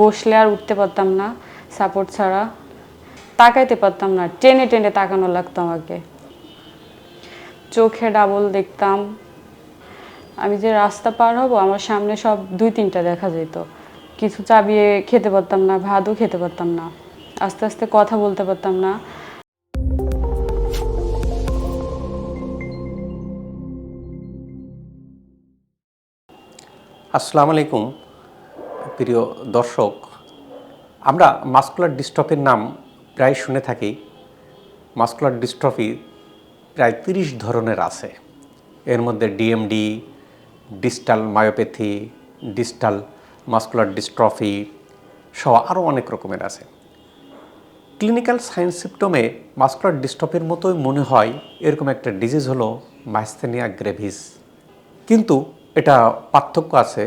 বসলে আর উঠতে পারতাম না সাপোর্ট ছাড়া। তাকাইতে পারতাম না, টেনে টেনে তাকানো লাগতো আমাকে। চোখে ডাবল দেখতাম। আমি যে রাস্তা পার হব, আমার সামনে সব দুই তিনটা দেখা যেত কিছু চাবিয়ে খেতে পারতাম না, ভাতও খেতে পারতাম না। আস্তে আস্তে কথা বলতে পারতাম না। আসসালামু আলাইকুম। প্রিয় দর্শক, আমরা মাস্কুলার ডিস্ট্রফির নাম প্রায় শুনে থাকি। মাস্কুলার ডিস্ট্রফি প্রায় তিরিশ ধরনের আছে। এর মধ্যে DMD, distal myopathy, distal muscular dystrophy সহ আরও অনেক রকমের আছে। ক্লিনিক্যাল সায়েন্স সিমটমে মাস্কুলার ডিস্ট্রফির মতোই মনে হয় এরকম একটা ডিজিজ হলো মাইস্থেনিয়া গ্রেভিস। কিন্তু এটা পার্থক্য আছে।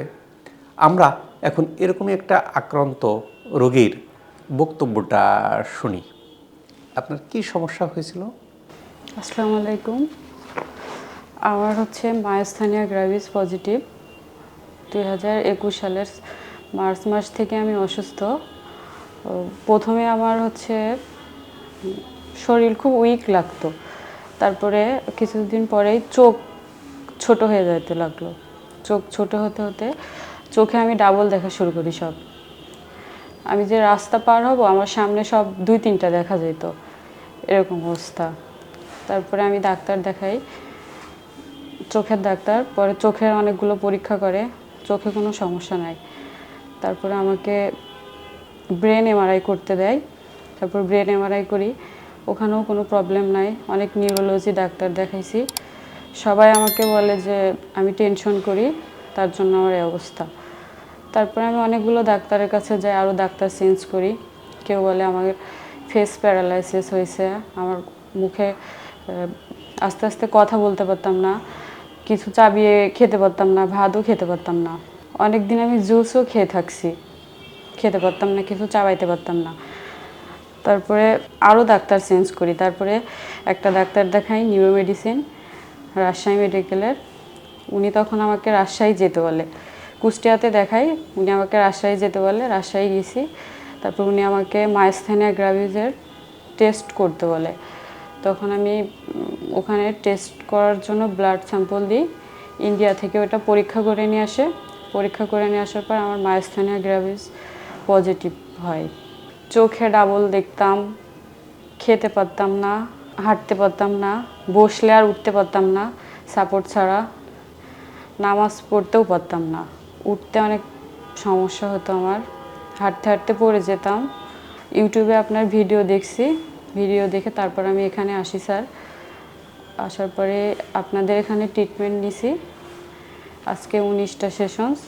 আমরা এখন এরকমই একটা আক্রান্ত রোগীর বক্তব্যটা শুনি। আপনার কি সমস্যা হয়েছিল? আসসালামু আলাইকুম। আমার হচ্ছে মায়াস্থানিয়া গ্রাভিস পজিটিভ। দুই হাজার একুশ সালের মার্চ মাস থেকে আমি অসুস্থ। প্রথমে আমার হচ্ছে শরীর খুব উইক লাগতো। তারপরে কিছুদিন পরেই চোখ ছোট হয়ে যেতে লাগল। চোখ ছোট হতে হতে চোখে আমি ডাবল দেখা শুরু করি সব। আমি যে রাস্তা পার হব, আমার সামনে সব দুই তিনটা দেখা যেত। এরকম অবস্থা। তারপরে আমি ডাক্তার দেখাই। চোখের ডাক্তার, পরে চোখের অনেকগুলো পরীক্ষা করে। চোখে কোনো সমস্যা নাই। তারপরে আমাকে ব্রেন এমআরআই করতে দেয়। তারপর ব্রেন এমআরআই করি। ওখানেও কোনো প্রবলেম নাই। অনেক নিউরোলজি ডাক্তার দেখাইছি। সবাই আমাকে বলে যে, আমি টেনশন করি। তার জন্য আমার এই অবস্থা। তারপরে আমি অনেকগুলো ডাক্তারের কাছে যাই, আরও ডাক্তার চেঞ্জ করি। কেউ বলে আমার ফেস প্যারালাইসিস হয়েছে, আমার মুখে আস্তে আস্তে কথা বলতে পারতাম না, কিছু চাবিয়ে খেতে পারতাম না, ভাতও খেতে পারতাম না। অনেক দিন আমি জুসও খেয়ে থাকছি, খেতে পারতাম না, কিছু চাবাইতে পারতাম না। তারপরে আরও ডাক্তার চেঞ্জ করি। তারপরে একটা ডাক্তার দেখাই নিউরো মেডিসিন রাজশাহী মেডিকেলের উনি তখন আমাকে রাজশাহী যেতে বলে। কুষ্টিয়াতে দেখাই, উনি আমাকে রাজশাহী যেতে বলে, রাজশাহী গেছি। তারপর উনি আমাকে মায়াস্থানিয়া গ্রাভিজের টেস্ট করতে বলে। তখন আমি ওখানে টেস্ট করার জন্য ব্লাড স্যাম্পল দিই। ইন্ডিয়া থেকে ওটা পরীক্ষা করে নিয়ে আসে। পরীক্ষা করে নিয়ে আসার পর আমার মায়াস্থানিয়া গ্রাভিজ পজিটিভ হয়। চোখে ডাবল দেখতাম, খেতে পারতাম না, হাঁটতে পারতাম না, বসলে আর উঠতে পারতাম না সাপোর্ট ছাড়া। নামাজ পড়তেও পারতাম না। উঠতে অনেক সমস্যা হতো আমার। হাঁটতে হাঁটতে পড়ে যেতাম। ইউটিউবে আপনার ভিডিও দেখছি। ভিডিও দেখে তারপর আমি এখানে আসি, স্যার। আসার পরে আপনাদের এখানে ট্রিটমেন্ট নিছি। আজকে উনিশটা সেশনস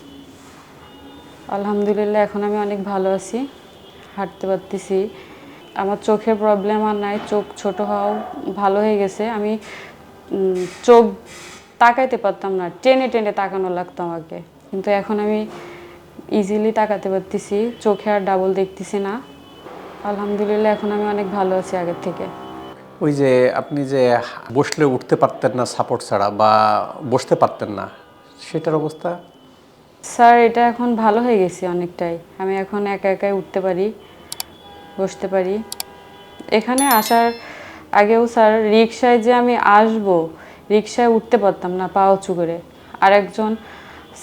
আলহামদুলিল্লাহ, এখন আমি অনেক ভালো আছি। হাঁটতে পারতেছি। আমার চোখের প্রবলেম আর নাই। চোখ ছোট হওয়াও ভালো হয়ে গেছে। আমি চোখ তাকাইতে পারতাম না। টেনে টেনে তাকানো লাগতো আমাকে। কিন্তু এখন আমি ইজিলি তাকাতে পারতেছি চোখে আর ডাবল দেখতেছি না। আলহামদুলিল্লাহ এখন আমি অনেক ভালো আছি আগের থেকে। ওই যে আপনি যে বসলে উঠতে পারতেন না সাপোর্ট ছাড়া বা বসতে পারতেন না সেটার অবস্থা? স্যার এটা এখন ভালো হয়ে গেছি অনেকটাই। আমি এখন একা একাই উঠতে পারি বসতে পারি। এখানে আসার আগেও স্যার রিক্সায় যে আমি আসব রিক্সায় উঠতে পারতাম না পা উঁচু করে। আর একজন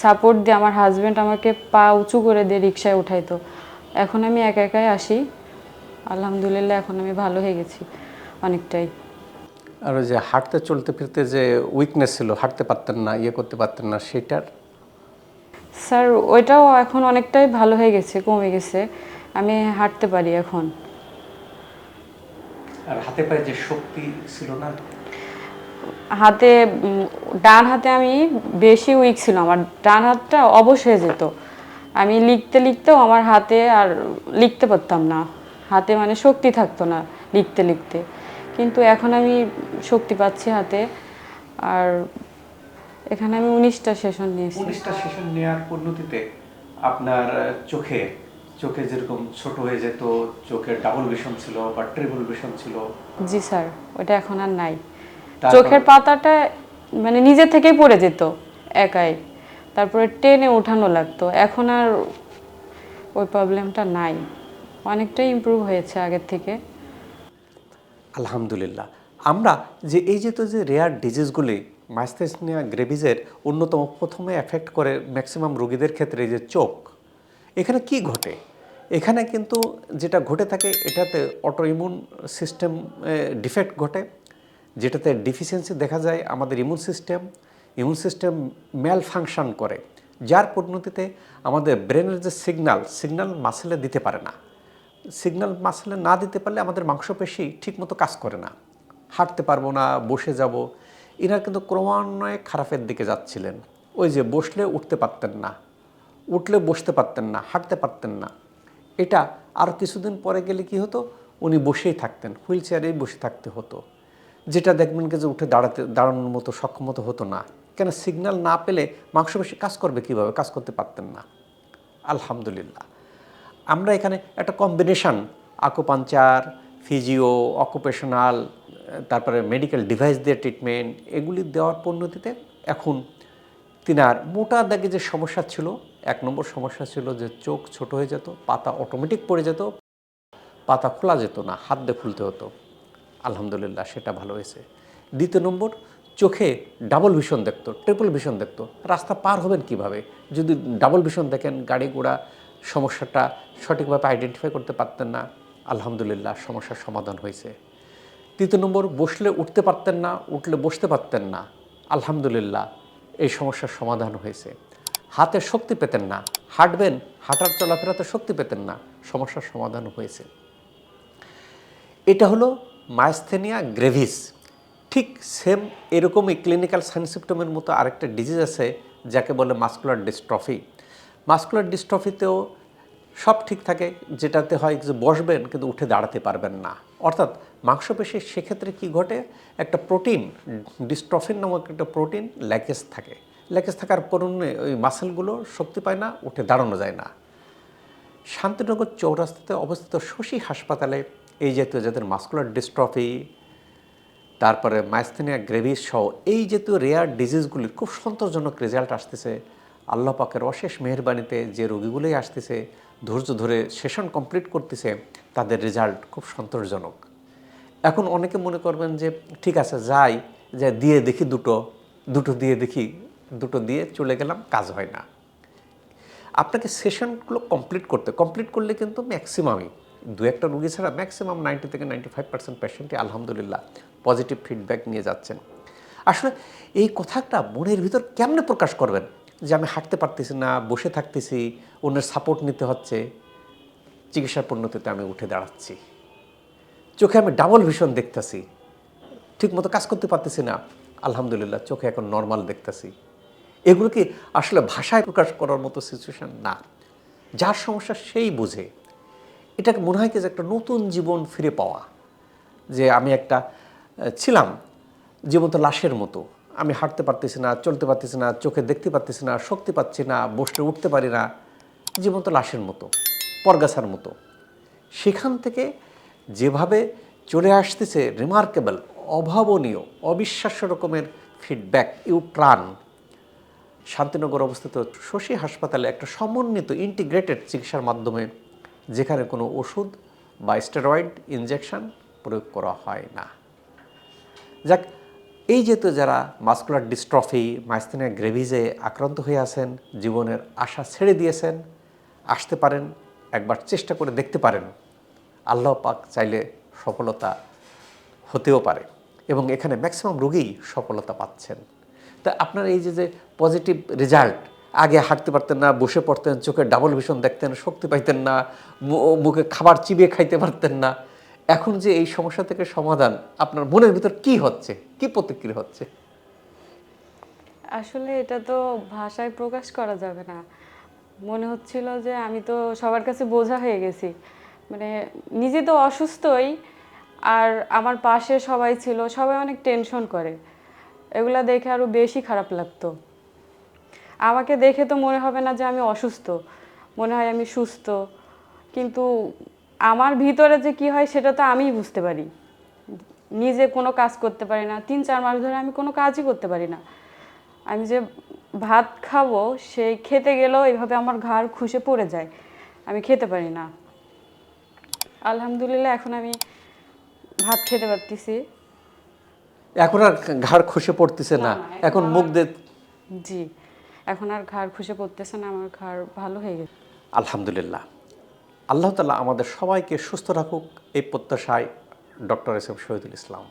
সাপোর্ট দিয়ে আমার হাজব্যান্ড আমাকে পা উঁচু করে দিয়ে রিক্সায় উঠাইতো। এখন আমি একা একাই আসি। আলহামদুলিল্লাহ এখন আমি ভালো হয়ে গেছি অনেকটাই। আর ওই যে হাঁটতে চলতে ফিরতে যে উইকনেস ছিল হাঁটতে পারতেন না ইয়ে করতে পারতেন না সেটার? স্যার ওইটাও এখন অনেকটাই ভালো হয়ে গেছে কমে গেছে। আমি হাঁটতে পারি এখন। আর হাতে পায়ে যে শক্তি ছিল না? হাতে ডান হাতে আমি বেশি উইক ছিল আমার ডান হাতটা অবশ হয়ে যেত। আমি লিখতে লিখতেও আমার হাতে আর লিখতে পারতাম না। হাতে মানে শক্তি থাকতো না লিখতে লিখতে। কিন্তু এখন আমি শক্তি পাচ্ছি হাতে আর এখানে আমি উনিশটা সেশন নিয়েছি। উনিশটা সেশন নেওয়ার পদ্ধতিতে আপনার চোখে চোখে যেরকম ছোট হয়ে যেত চোখের ডাবল ভিশন ছিল বা ট্রিপল ভিশন ছিল। জি স্যার ওটা এখন আর নাই। চোখের পাতাটা মানে নিজে থেকেই পড়ে যেত একাই। তারপরে টেনে ওঠানো লাগতো। এখন আর ওই প্রবলেমটা নাই। অনেকটাই ইমপ্রুভ হয়েছে আগের থেকে। আলহামদুলিল্লাহ। আমরা যে এই যে তো যে রেয়ার ডিজিজগুলি মাইস্টেসনিয়া গ্রেভিজের অন্যতম প্রথমে এফেক্ট করে ম্যাক্সিমাম রোগীদের ক্ষেত্রে যে চোখ এখানে কি ঘটে? এখানে কিন্তু যেটা ঘটে থাকে এটাতে অটো ইমিউন সিস্টেম ডিফেক্ট ঘটে। যেটাতে ডিফিসিয়েন্সি দেখা যায় আমাদের immune system immune system malfunction করে, যার পরিণতিতে আমাদের ব্রেনের যে সিগন্যাল সিগন্যাল মাসেলে দিতে পারে না। সিগন্যাল মাসেলে না দিতে পারলে আমাদের মাংসপেশি ঠিকমতো কাজ করে না। হাঁটতে পারব না, বসে যাব। এনার কিন্তু ক্রমান্বয়ে খারাপের দিকে যাচ্ছিলেন। ওই যে বসলে উঠতে পারতেন না, উঠলে বসতে পারতেন না, হাঁটতে পারতেন না। এটা আর কিছুদিন পরে গেলে কি হতো? উনি বসেই থাকতেন, হুইল চেয়ারেই বসে থাকতে হতো। যেটা দেখবেন যে উঠে দাঁড়াতে, দাঁড়ানোর মতো সক্ষমতা হতো না। কেন সিগন্যাল না পেলে মাংসপেশি কাজ করবে কীভাবে? কাজ করতে পারতেন না। আলহামদুলিল্লাহ। আমরা এখানে একটা কম্বিনেশন আকুপাঞ্চার ফিজিও অকুপেশনাল তারপরে মেডিকেল ডিভাইস দিয়ে ট্রিটমেন্ট এগুলি দেওয়ার পরিণতিতে এখন তিনার মোটা দাগে যে সমস্যা ছিল, এক নম্বর সমস্যা ছিল যে চোখ ছোট হয়ে যেত, পাতা অটোমেটিক পড়ে যেত, পাতা খোলা যেত না, হাত দিয়ে খুলতে হতো। আলহামদুলিল্লাহ, সেটা ভালো হয়েছে। দ্বিতীয় নম্বর, চোখে ডাবল ভিশন দেখতো ট্রিপল ভিশন দেখতো। রাস্তা পার হবেন কীভাবে? যদি ডাবল ভিশন দেখেন, গাড়ি ঘোড়া সমস্যাটা সঠিকভাবে আইডেন্টিফাই করতে পারতেন না, আলহামদুলিল্লাহ সমস্যার সমাধান হয়েছে। তৃতীয় নম্বর, বসলে উঠতে পারতেন না, উঠলে বসতে পারতেন না, আলহামদুলিল্লাহ এই সমস্যার সমাধান হয়েছে। হাতে শক্তি পেতেন না, হাঁটবেন, হাঁটার চলাফেরাতে শক্তি পেতেন না, সমস্যার সমাধান হয়েছে। এটা হলো মায়াস্থেনিয়া গ্রেভিস ঠিক সেম এরকমই ক্লিনিক্যাল সাইনসিপ্টমের মতো আরেকটা ডিজিজ আছে, যাকে বলে মাস্কুলার ডিস্ট্রফি মাস্কুলার ডিস্ট্রফিতেও সব ঠিক থাকে, যেটাতে হয় যে বসবেন কিন্তু উঠে দাঁড়াতে পারবেন না। অর্থাৎ মাংসপেশির সেক্ষেত্রে কি ঘটে? একটা প্রোটিন ডিস্ট্রফিন নামক একটা প্রোটিন ল্যাকেজ থাকে। ল্যাকেজ থাকার পরনে ওই মাসেলগুলো শক্তি পায় না, উঠে দাঁড়ানো যায় না। শান্তিনগর চৌরাস্তাতে অবস্থিত শশী হাসপাতালে এই জাতীয় যাদের মাস্কুলার ডিস্ট্রফি তারপরে মাইস্থেনিয়া গ্রেভিস সহ এই জাতীয় রেয়ার ডিজিজগুলির খুব সন্তোষজনক রেজাল্ট আসতেছে। আল্লাহ পাকের অশেষ মেহরবানিতে যে রোগীগুলোই আসতেছে, ধৈর্য ধরে সেশন কমপ্লিট করতেছে, তাদের রেজাল্ট খুব সন্তোষজনক। এখন অনেকে মনে করবেন যে, ঠিক আছে, যাই, যে দিয়ে দেখি দুটো দুটো দিয়ে দেখি, দুটো দিয়ে চলে গেলাম, কাজ হয় না। আপনাকে সেশনগুলো কমপ্লিট করতে কমপ্লিট করলে কিন্তু ম্যাক্সিমামই দু একটা রুগী ছাড়া ম্যাক্সিমাম নাইনটি থেকে নাইনটি ফাইভ পার্সেন্ট পেশেন্টই আলহামদুলিল্লাহ পজিটিভ ফিডব্যাক নিয়ে যাচ্ছেন। আসলে এই কথাটা মনের ভিতর কেমনে প্রকাশ করবেন? যে আমি হাঁটতে পারতেছি না, বসে থাকতেছি, অন্যের সাপোর্ট নিতে হচ্ছে, চিকিৎসার পণ্যতিতে আমি উঠে দাঁড়াচ্ছি। চোখে আমি ডাবল ভিশন দেখতেছি ঠিক মতো কাজ করতে পারতেছি না, আলহামদুলিল্লাহ চোখে এখন নর্মাল দেখতেছি। এগুলো কি আসলে ভাষায় প্রকাশ করার মতো সিচুয়েশন না? যার সমস্যা সেই বুঝে। এটাকে মনে হয় কি যে একটা নতুন জীবন ফিরে পাওয়া। যে আমি একটা ছিলাম জীবন্ত লাশের মতো। আমি হাঁটতে পারতেছি না, চলতে পারতেছি না, চোখে দেখতে পারতেছি না, শক্তি পাচ্ছি না বসে উঠতে পারি না, জীবন্ত লাশের মতো, পরগাছার মতো। সেখান থেকে যেভাবে চলে আসতেছে রিমার্কেবল অভাবনীয়, অবিশ্বাস্য রকমের ফিডব্যাক ইউ প্রাণ। শান্তিনগর অবস্থিত শশী হাসপাতালে একটা সমন্বিত ইন্টিগ্রেটেড চিকিৎসার মাধ্যমে যেখানে কোনো ওষুধ বা স্টেরয়েড ইনজেকশন প্রয়োগ করা হয় না। যাক, এই যেহেতু যারা মাস্কুলার ডিস্ট্রফি মাইস্তেনিয়া গ্রেভিজে আক্রান্ত হয়ে আছেন, জীবনের আশা ছেড়ে দিয়েছেন, আসতে পারেন, একবার চেষ্টা করে দেখতে পারেন, আল্লাহ পাক চাইলে সফলতা হতেও পারে এবং এখানে ম্যাক্সিমাম রোগীই সফলতা পাচ্ছেন। তা আপনার এই যে যে পজিটিভ রেজাল্ট আগে হাঁটতে পারতেন না, বসে পড়তেন, চোখে ডাবল ভিশন দেখতেন, শক্তি পাইতেন না মুখে খাবার চিবিয়ে খাইতে পারতেন না। এখন যে এই সমস্যা থেকে সমাধান, আপনার মনের ভিতর কি হচ্ছে? কি প্রতিক্রিয়া হচ্ছে? আসলে এটা তো ভাষায় প্রকাশ করা যাবে না। মনে হচ্ছিল যে আমি তো সবার কাছে বোঝা হয়ে গেছি। মানে নিজে তো অসুস্থই, আর আমার পাশে সবাই ছিল, সবাই অনেক টেনশন করে। এগুলা দেখে আরও বেশি খারাপ লাগতো। আমাকে দেখে তো মনে হবে না যে আমি অসুস্থ। মনে হয় আমি সুস্থ। কিন্তু আমার ভিতরে যে কি হয় সেটা তো আমিই বুঝতে পারি। নিজে কোনো কাজ করতে পারি না। তিন চার মাস ধরে আমি কোনো কাজই করতে পারি না। আমি যে ভাত খাব সেই খেতে গেলেও এইভাবে আমার ঘাড় খুশে পড়ে যায়। আমি খেতে পারি না। আলহামদুলিল্লাহ এখন আমি ভাত খেতে পারতেছি। এখন আর ঘাড় খসে পড়তেছে না এখন এখন মুখ দিয়ে জি। এখন আর ঘাড় খুশে পড়তেছে না, আমার ঘাড় ভালো হয়ে গেছে। আলহামদুলিল্লাহ। আল্লাহ তালা আমাদের সবাইকে সুস্থ রাখুক, এই প্রত্যাশায় doctor S M Shahidul Islam.